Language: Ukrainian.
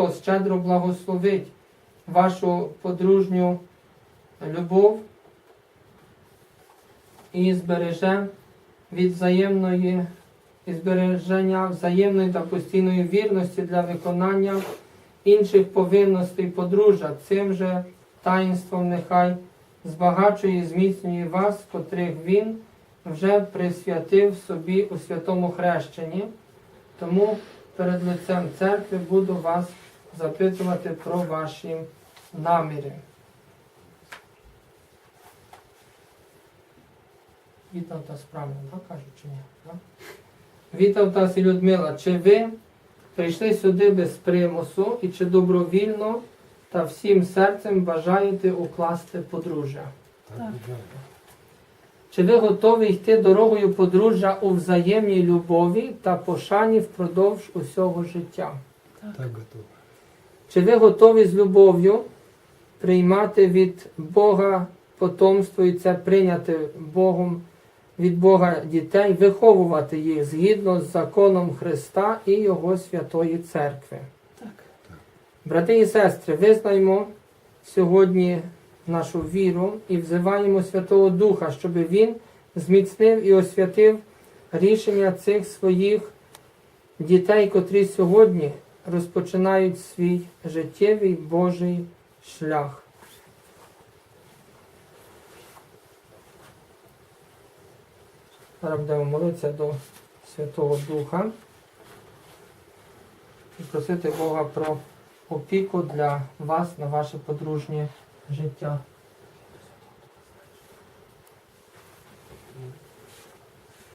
Христос щедро благословить вашу подружню любов і збереже від взаємної і збереження взаємної та постійної вірності для виконання інших повинностей подружжя. Цим же таїнством нехай збагачує і зміцнює вас, котрих він вже присвятив собі у святому хрещенні. Тому перед лицем церкви буду вас запитувати про ваші наміри. Вітав та справно, так кажуть чи ні? Так? Вітав та і Людмила, чи ви прийшли сюди без примусу і чи добровільно та всім серцем бажаєте укласти подружжя? Так. Чи ви готові йти дорогою подружжя у взаємній любові та пошані впродовж усього життя? Так готово. Чи ви готові з любов'ю приймати від Бога потомство і це прийняти Богом від Бога дітей, виховувати їх згідно з законом Христа і Його святої церкви? Так. Брати і сестри, визнаймо сьогодні нашу віру і взиваємо Святого Духа, щоб Він зміцнив і освятив рішення цих своїх дітей, котрі сьогодні розпочинають свій життєвий Божий шлях. Зараз будемо молитися до Святого Духа і просити Бога про опіку для вас на ваше подружнє життя.